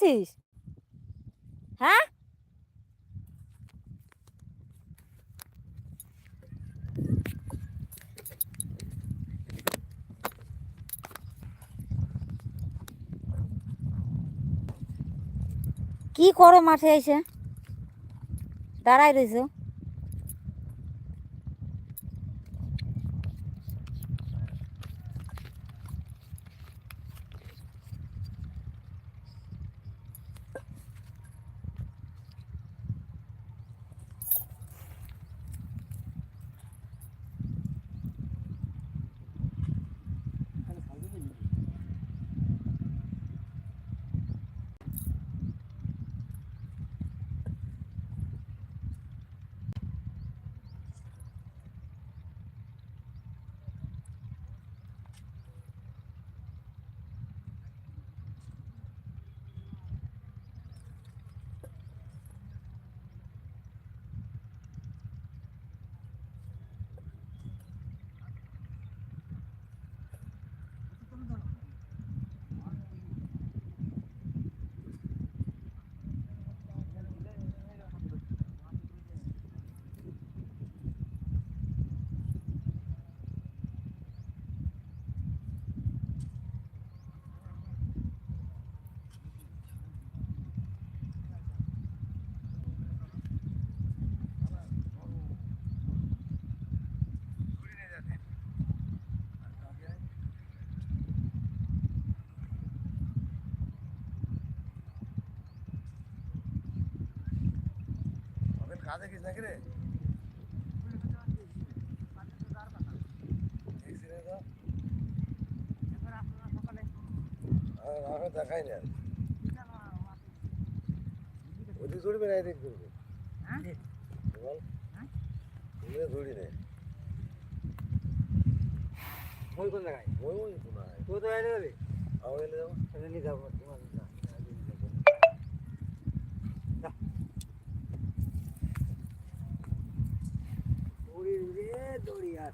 যাচ্ছিস হ্যাঁ? কি করো মাঠে এসে? দাঁড়াই রয়েছো কাজে গেছিস নাকি রে? আমি দেখাই না। ওদিকে ধরবে না এদিক ধরবে বল। ধরি না। মই কোন জায়গায়? ওই ওই তো না তুই তো এনে যাবি। আও এলে যাব। এনে নিয়ে যাব তোমার যা, যা, যা, যা, যা। দৌড়ি রে দৌড়ি আস্তে আস্তে পার হ। আর মারি দিতে হবে হালা খাই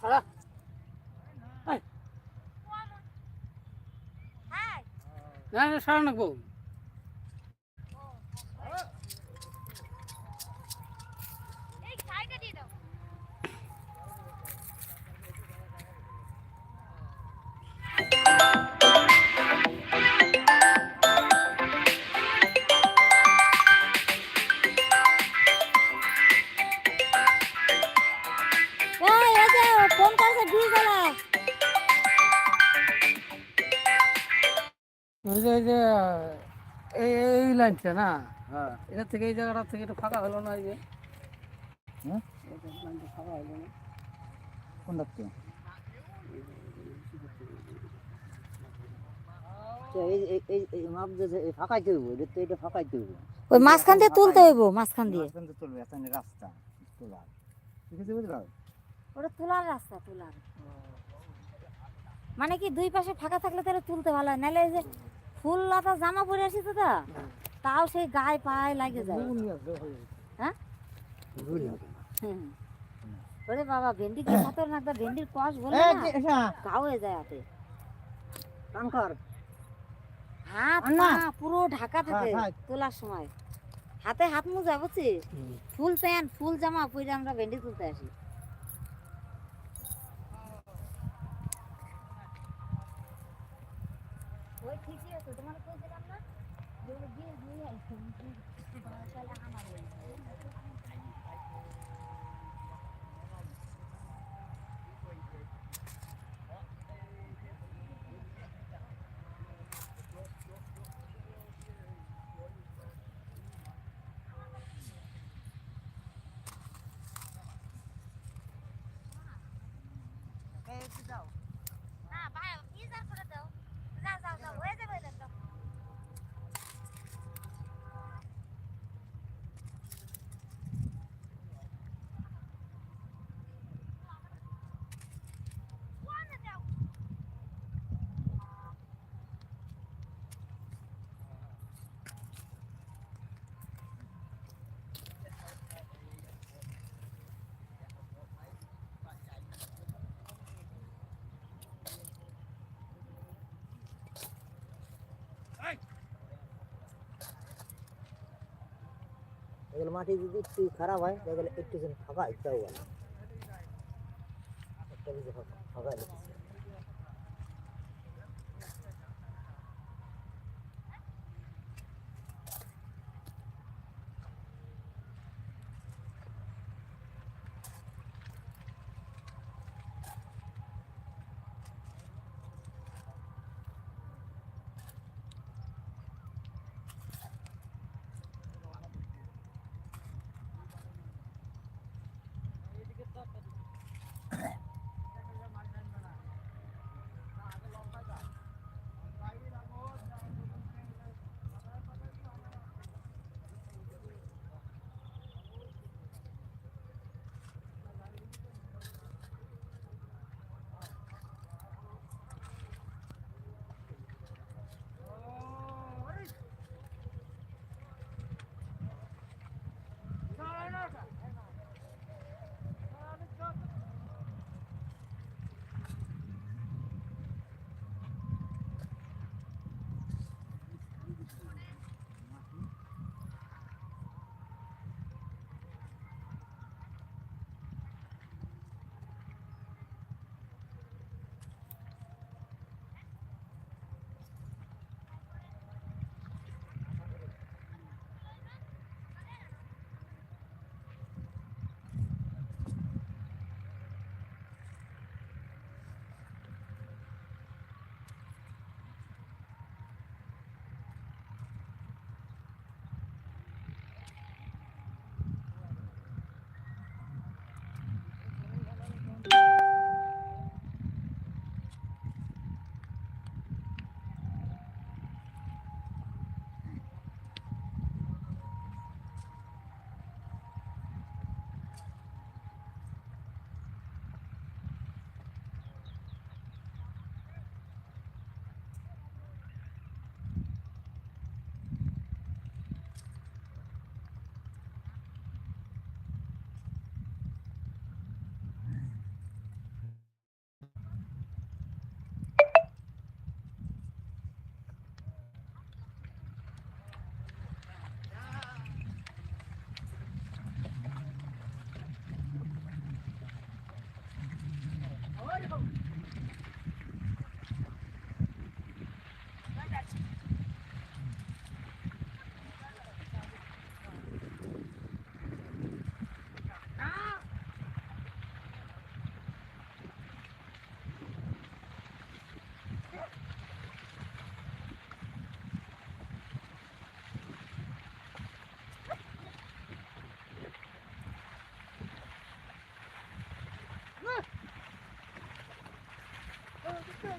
সারা। না না সারা নাকবো। এই না? হ্যাঁ। এটা থেকে এই জায়গাটা থেকে একটু ফাঁকা হলো না এই যে? হুম? ফাঁকা হলো না। কোন ডাকতে এই এই এই এই মাপ যে এই ফাঁকাইতে এটা তো এটা ওই মাঝখান দিয়ে তুলতে হইব মাঝখান দিয়ে। তুলবে রাস্তা তোলার। ঠিক আছে বুঝলাম ওটা তোলার রাস্তা তোলার। মানে কি দুই পাশে ফাঁকা থাকলে তাহলে তুলতে ভালো হয়? নাহলে এই যে ফুল লতা জামা পরে আসি তো তা? তাও সেই গায়ে পায়ে লাগে যায়। হ্যাঁ? ওরে বাবা ভেন্ডি কি খতরনাক দা ভেন্ডির কষ বলে না গাও হয়ে যায় হাতে। কানকর হাত আন্না। পুরো ঢাকা থাকে হ্যাঁ। তোলার সময়। হাতে হাত মোজা বুঝছিস? ফুল প্যান্ট ফুল জামা পরে আমরা ভেন্ডি তুলতে আসি। মাটি যদি একটু খারাপ হয় তাহলে একটু ফাঁকা একটাও বলে ওই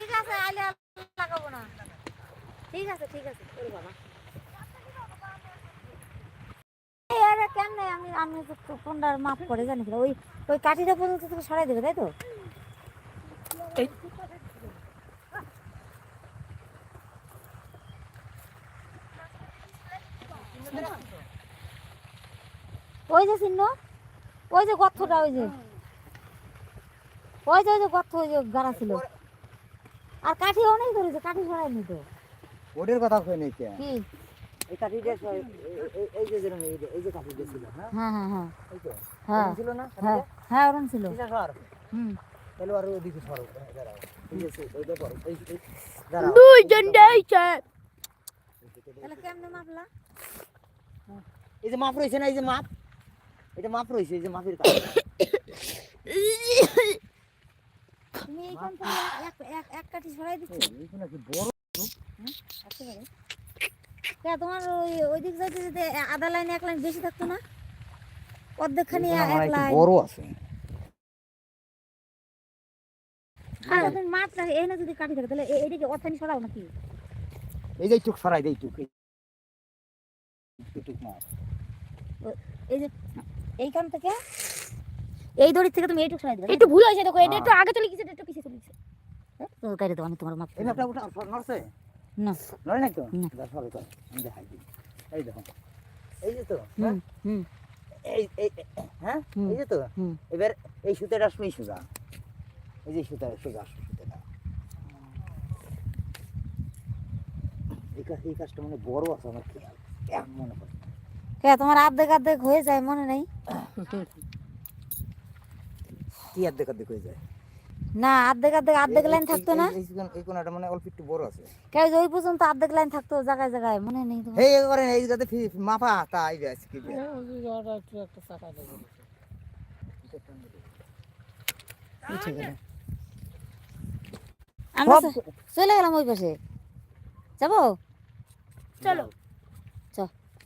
ঠিক আছে আর লাগাবো না ঠিক আছে ঠিক আছে ওরে বাবা কেমনে আমি আমি তো কোনটার মাপ করে জানি ওই ওই কাঠিটা পর্যন্ত তুমি সরাই দেবে, তাই তো ওই যে চিহ্ন ওই যে গর্তটা ওই যে। ওই যে ওই যে গর্ত ওই যে গাড়া ছিল। আর কাঠি অনেক ধরেছে কাঠি সরাইনি তো। ওদের কথা কই নাই কে? কি? এই যে যেরকম এই যে- এই ছিল হ্যাঁ? হ্যাঁ হ্যাঁ হ্যাঁ। হ্যাঁ। ছিল না হ্যাঁ হ্যাঁ ওরম ছিল। হুম। তাহলে আর ওদিকে সরো হ্যাঁ, দাঁড়াও। এই যে ওইটা করো এই এই দাঁড়াও। তাহলে কেমনে মাপলা? এই যে মাপ রয়েছে না এই যে মাপ? এটা মাপ রয়েছে যে মাপের কাজ। তুমি এইখান থেকে এক এক এক কাঠি সরাই দিচ্ছ। কি বড় একেবারে কে তোমার ওই ওই দিক যাইতে যেতে আধা লাইনে এক লাইন বেশি থাকতো না? অর্ধেকখানি এক লাইন। বড় আছে। আর তুমি মাছ এখানে যদি কাটি থাকে তাহলে এইদিকে অর্থানি সরাও নাকি? এই যে চোখ সরাই দেই মাপ এই যে এইখান থেকে এই দড়ি থেকে তুমি এইটুকু সরাই দেবে একটু ভুল হয়েছে দেখো এটা একটু আগে চলে গেছে একটু পিছিয়ে চলে গেছে। তো কাটে দাও আমি তোমার মাপ এই উঠা নড়ছে? না। নড়ে নাই তো? আমি দেখাই দিই। এই দেখো। এই যে তো হুম হ্যাঁ? হুম। এই এই হ্যাঁ। এই যে তো? এবার এই সুতাটা শুই সুতা। এই যে সুতা সোজা সুতাটা। এই কাজটা মানে বড় আছে আমার খেয়াল। কেমন মনে পড়ে কে তোমার আর্ধেক আর্ধেক হয়ে যায় মনে নেই। কি আর্ধেক আর্ধেক হয়ে যায়? না আর্ধেক আর্ধেক আর্ধেক লাইন থাকতো না। এই কোনাটা মানে অল্প একটু বড় আছে। কে ওই পর্যন্ত আর্ধেক লাইন থাকতো জায়গায় জায়গায় মনে নেই তো এই করে এই যাতে মাফা তা আইবে আজকে একটা চলে গেলাম ওই পাশে। যাব? চলো।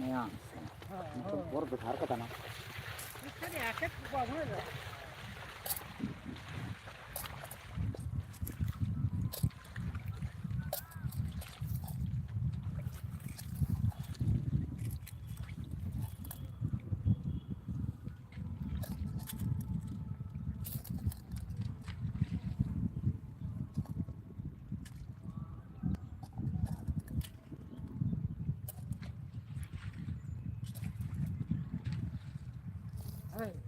না বড় দেখার কথা না। Hey.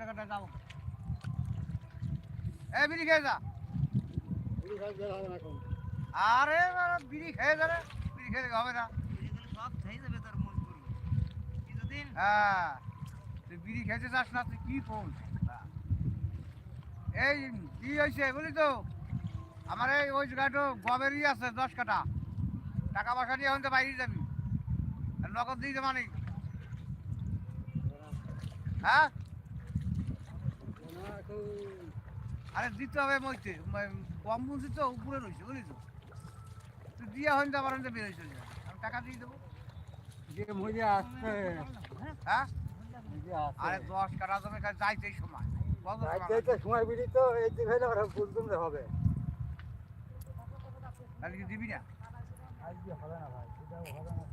টাকাটা এ বিড়ি খেয়ে যা। আরে বিড়ি খেয়ে যা বিড়ি খেয়ে হবে না। যাবে তোর হ্যাঁ তুই বিড়ি না তুই কি এই কি হয়েছে বুঝলি তো? আমার এই ওই জায়গাটা গমেরই আছে দশ কাটা টাকা পয়সা নিয়ে এখন বাইরে যাবি। নগদ দিয়ে দেবানি হ্যাঁ? আরে দিতে হবে মইতে। কম বুঝি তো উপরে রয়েছে বুঝলি তো? তুই দিয়ে হইতে আমার হইতে বেরোয় চলে যাবে আমি টাকা দিয়ে দেবো। যে মজে আসছে। হ্যাঁ? আরে দশ কাটা জমি কাছে যাইতেই সময়। সময় রাজ্যে তো সময় বিড়ি তো এই হলে ওরা বুঝতে হবে। তাহলে কি দিবি না? আজকে হবে না ভাই সেটাও হবে না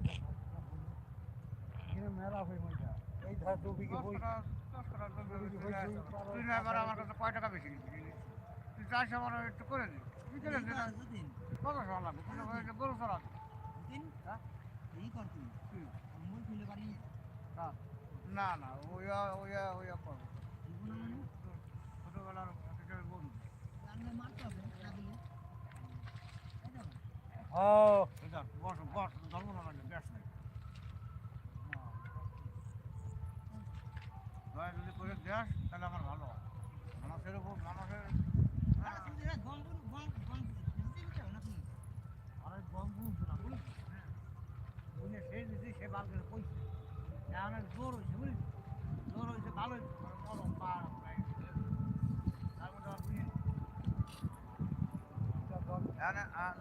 মেলা হয় মজা এই ধার দু বিঘে বই তুই না- এবার আমার কাছে কয় টাকা বেশি নিবি তুই চারশো আমার একটু করে দিবি তুই করে দে না কত সময় লাগবে তুই তো বলছিস গরু? হ্যাঁ। না না ওই ওই ওই করব ছোটবেলার বন্ধু ও বস বস ধর্ম না লাগে ব্যাস নেই দয়া দেস তাহলে আমার ভালো মানুষের উপর মানুষের আরে গম বুঝছ না বুঝলি? বুঝলে সে দিদি সে বাল করে কইছে। এখন জোর হয়েছে বুঝলি? জোর হয়েছে ভালো হয়েছে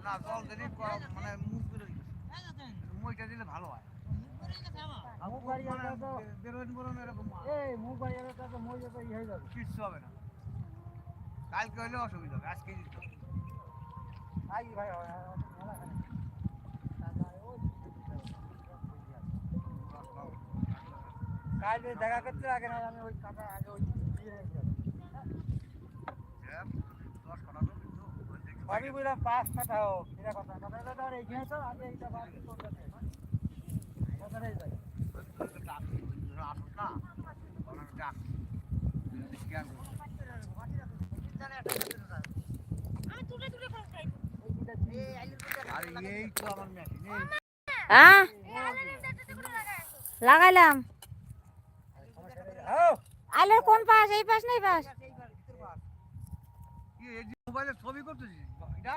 না জল দিলে মানে মুখ বেরোয় মইটা দিলে ভালো হয়। কিচ্ছু হবে না কালকে হলে অসুবিধা হবে আজকে দিতে ভাই খানে কাল দেখা করতে আগে না আমি ওই কাটা আগে ওই ওই বুঝলাম পাঁচ কাটা হোক, এটা কথা। কথা ধর, এইখানে তো আগে এইটা বাদ কাছে। কথাটাই যাই লাগাইলাম। হ্যাঁ আইলের কোন পাশ? এই পাশ না এই পাশ? কি মোবাইলে ছবি করতেছিস? এটা?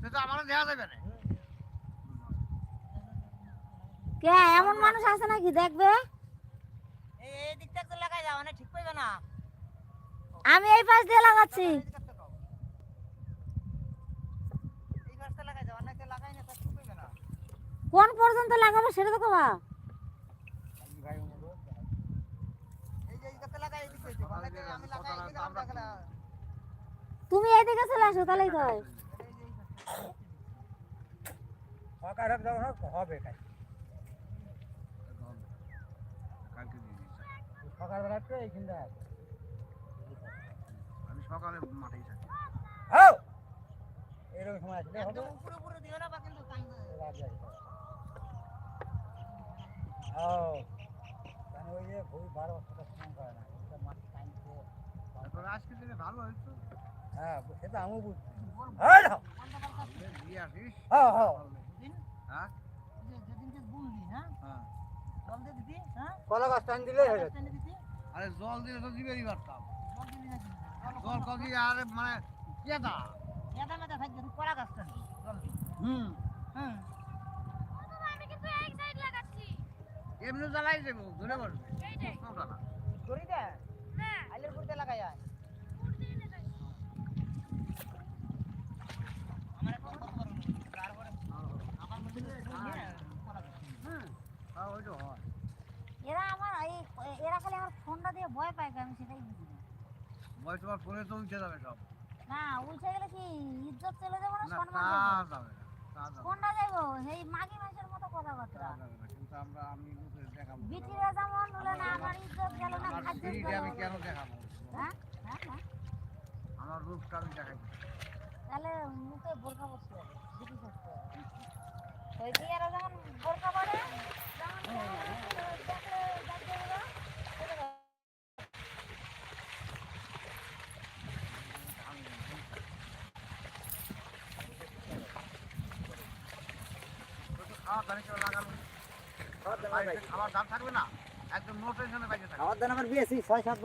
সে তো আমার দেখা যাবে না। কে এমন মানুষ আছে নাকি? দেখবে? আমি এই পাশ দিয়ে লাগাচ্ছি। কোন পর্যন্ত লাগাবো সেটা তো কবা। তুমি এদিকে চলে আসো তাহলেই তো হয় হবে তাই কালকে দিয়ে দিচ্ছি সকালবেলা তো এইখানটা আমি সকালে মাঠেই থাকি। হ্যাঁ এরকম সময় আসলে হবে রাত যাবে। ও কারণ ওই যে ভুল বারো বছর স্নান করে না ওটা মাছ টাইম খেয়ে তবে আজকে দিলে ভালো হয়েছে? হ্যাঁ সেটা আমিও বুঝছি। হ্যাঁ? হ্যাঁ? হ্যাঁ। হ্যাঁ হ্যাঁ? কলা গাছ টাইম দিলেই হয়ে যাচ্ছে। আরে জল দিলে তো দিবেরই পারতাম। জল কদি আর মানে কেদা হুম। এমনি জ্বালাই দেবো ধরে বসবে। প্রশ্নটা না। হ্যাঁ ওইটা হয়। এরা আমার এই এরা খালি আমার ফোনটা দিয়ে ভয় পায় আমি সেটাই বুঝি না। বয়স তোমার ফোনে তো উঠে যাবে সব। না উঠে গেলে কি ইজ্জত চলে যাব না সম্মান যাব? কোনটা যাব এই মাগি মাসের মতো কথাবার্তা। কিন্তু আমরা আমি লোকের দেখাবো। বিটিরা যেমন হলে না আমার ইজ্জত গেল না খাদ্য আমি কেন দেখাবো? হ্যাঁ হ্যাঁ হ্যাঁ। আমার রূপটা আমি দেখাই তাহলে মুখে বোরকা পড়তে হবে বিটি করতে হবে। ওই বিয়েরা যেমন বোরকা পড়ে যেমন দেখলে দেখতে হলো সেটা কেউ খাবার দাম থাকবে না একদম নো টেনশনে বাইরে থাকে আমার দাম আমার বিয়েছি ছয় সাত বছর